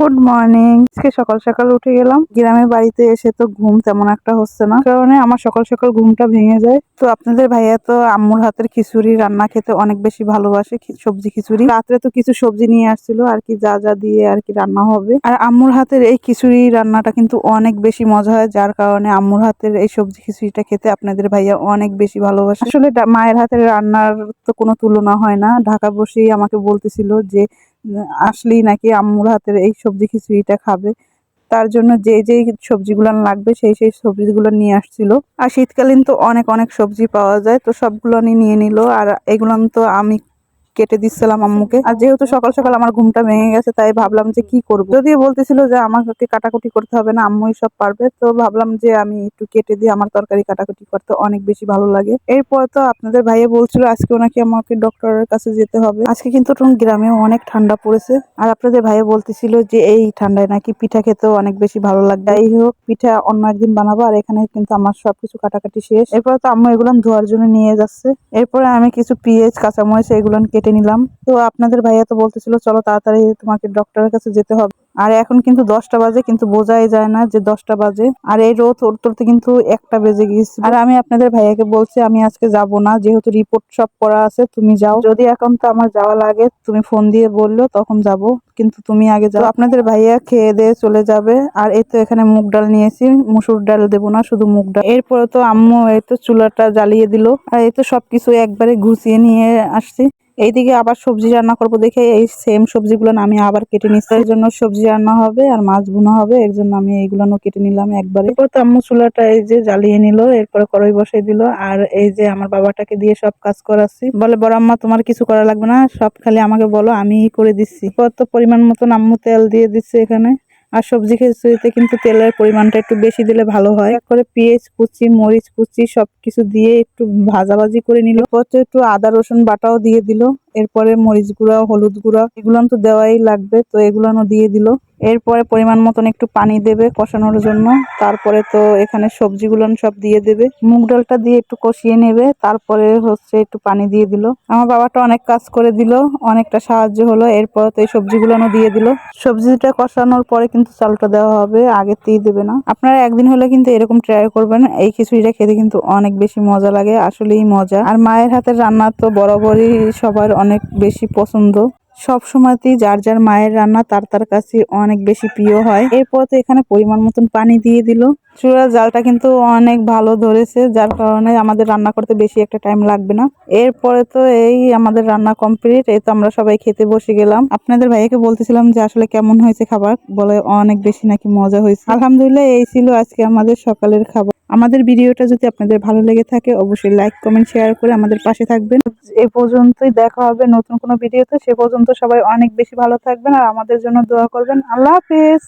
Good morning আজকে সকাল সকাল উঠে গেলাম। গ্রামের বাড়িতে এসে তো ঘুম তেমন একটা হচ্ছে না। কারণে আমার সকাল সকাল ঘুমটা ভেঙে যায়। তো আপনাদের ভাইয়া তো আম্মুর হাতের খিচুড়ি রান্না খেতে অনেক বেশি ভালোবাসে সবজি খিচুড়ি। রাত্রে তো কিছু সবজি নিয়ে আসছিল, আর কি যা যা দিয়ে আর কি রান্না হবে। আর আম্মুর হাতের এই খিচুড়ি রান্নাটা কিন্তু অনেক বেশি মজা হয়, যার কারণে আম্মুর হাতের এই সবজি খিচুড়িটা খেতে আপনাদের ভাইয়া অনেক বেশি ভালোবাসে। আসলে মায়ের হাতের রান্নার তো কোনো তুলনা হয় না। ঢাকা বসেই আমাকে বলতেছিল যে আসলেই নাকি আম্মুর হাতের এই সবজি খিচুড়িটা খাবে। তার জন্য যে যেই সবজিগুলো লাগবে সেই সেই সবজিগুলো নিয়ে আসছিল। আর শীতকালীন তো অনেক অনেক সবজি পাওয়া যায়, তো সবগুলো নিয়ে নিল। আর এগুলো তো আমি কেটে দিচ্ছিলাম আম্মুকে। আর যেহেতু সকাল সকাল আমার ঘুমটা ভেঙে গেছে, তাই ভাবলাম যে কি করব। যদিও বলতেছিল যে আমাকে কাটাকুটি করতে হবে না আম্মুই সব পারবে। তো ভাবলাম যে আমি একটু কেটে দিয়ে আমার তরকারি কাটাকুটি করতে অনেক বেশি ভালো লাগে। এরপর তো আপনাদের ভাইয়া বলছিল আজকে নাকি আমাকে ডক্টরের কাছে যেতে হবে। আজকে কিন্তু গ্রামে অনেক ঠান্ডা পড়েছে। আর আপনাদের ভাইয়া বলতেছিল যে এই ঠান্ডায় নাকি পিঠা খেতেও অনেক বেশি ভালো লাগবে। এই হোক, পিঠা অন্য একদিন বানাবো, আর এখানে কিন্তু আমার সবকিছু কাটাকাটি শেষ। এরপর তো আম্মু এগুলো ধোয়ার জন্য নিয়ে যাচ্ছে। এরপরে আমি কিছু পেঁয়াজ, কাঁচামরিচ, এগুলো কেটে নিলাম। তো আপনাদের ভাইয়া তো বলতেছিল, চলো তাড়াতাড়ি তোমাকে ডক্টরের কাছে যেতে হবে। আর এখন কিন্তু দশটা বাজে, কিন্তু বোঝাই যায় না যে দশটা বাজে। আর এই রোদ উঠতে কিন্তু একটা বেজে গিয়েছে। আর আমি আপনাদের ভাইয়াকে বলছি, আমি আজকে যাব না, যেহেতু রিপোর্ট সব করা আছে, তুমি যাও। যদি এখন তো আমার যাওয়া লাগে, তুমি ফোন দিয়ে বলল, তখন যাব। কিন্তু তুমি আগে যাও। আপনাদের ভাইয়া খেয়ে দিয়ে চলে যাবে। আর এই তো এখানে মুগ ডাল নিয়েছি। মুসুর ডাল দেবো না, শুধু মুগ ডাল। এরপরে তো আম্মু এই তো চুলাটা জ্বালিয়ে দিল। আর এই তো সবকিছু একবারে ঘুষিয়ে নিয়ে আসছি। এইদিকে আবার সবজি রান্না করব দেখে এই সেম সবজিগুলো আমি আবার কেটে নিচ্ছি। এর জন্য সবজি রান্না হবে আর মাছ ভুনা হবে, এর জন্য আমি এইগুলো কেটে নিলাম একবারে। এরপর আম্মু চুলাটা এই যে জ্বালিয়ে নিল, এরপরে কড়াই বসাই দিল। আর এই যে আমার বাবাটাকে দিয়ে সব কাজ করাচ্ছি। বলে, বড় আম্মা, তোমার কিছু করা লাগবে না, সব খালি আমাকে বলো, আমিই করে দিচ্ছি। এরপর তো পরিমাণ মতন আম্মু তেল দিয়ে দিচ্ছে এখানে। আর সবজি খিচুড়িতে কিন্তু তেলের পরিমাণটা একটু বেশি দিলে ভালো হয়। তারপরে পেঁয়াজ কুচি, মরিচ কুচি সবকিছু দিয়ে একটু ভাজাভাজি করে নিল। একটু আদা, রসুন বাটাও দিয়ে দিল। এরপরে মরিচ গুঁড়া, হলুদ গুঁড়া, এগুলো তো দেওয়াই লাগবে, তো এগুলো দিয়ে দিল। এরপরে পরিমাণ মতন একটু পানি দেবে কষানোর জন্য। তারপরে তো এখানে সবজিগুলো সব দিয়ে দেবে। মুগ ডালটা দিয়ে একটু কষিয়ে নেবে, তারপরে হচ্ছে একটু পানি দিয়ে দিল। আমার বাবাটা অনেক কাজ করে দিল, অনেকটা সাহায্য হলো। এরপর তো এই সবজিগুলো দিয়ে দিল। সবজিটা কষানোর পরে কিন্তু চালটা দেওয়া হবে, আগেতেই দেবে না। আপনারা একদিন হলে কিন্তু এরকম ট্রাই করবেন। এই খিচুড়িটা খেতে কিন্তু অনেক বেশি মজা লাগে, আসলেই মজা। আর মায়ের হাতের রান্না তো বরাবরই সবার বেশি পছন্দ। সব সময়তেই যার যার মায়ের রান্না তার তার কাছে অনেক বেশি প্রিয় হয়। এরপর তো এখানে পরিমাণ মতন পানি দিয়ে দিল। চূড়ার জালটা কিন্তু অনেক ভালো ধরেছে, যার কারণে আমাদের রান্না করতে বেশি একটা টাইম লাগবে না। এরপরে তো এই আমাদের রান্না কমপ্লিট এই তো আমরা সবাই খেতে বসে গেলাম। আপনাদের ভাইয়াকে বলতেছিলাম যে আসলে কেমন হয়েছে খাবার? বলে অনেক বেশি নাকি মজা হয়েছে। আলহামদুলিল্লাহ, এই ছিল আজকে আমাদের সকালের খাবার। আমাদের ভিডিওটা যদি আপনাদের ভালো লেগে থাকে, অবশ্যই লাইক কমেন্ট শেয়ার করে আমাদের পাশে থাকবেন। এ পর্যন্তই দেখা হবে নতুন কোনো ভিডিওতে। সে পর্যন্ত সবাই অনেক বেশি ভালো থাকবেন আর আমাদের জন্য দোয়া করবেন। আল্লাহ হাফেজ।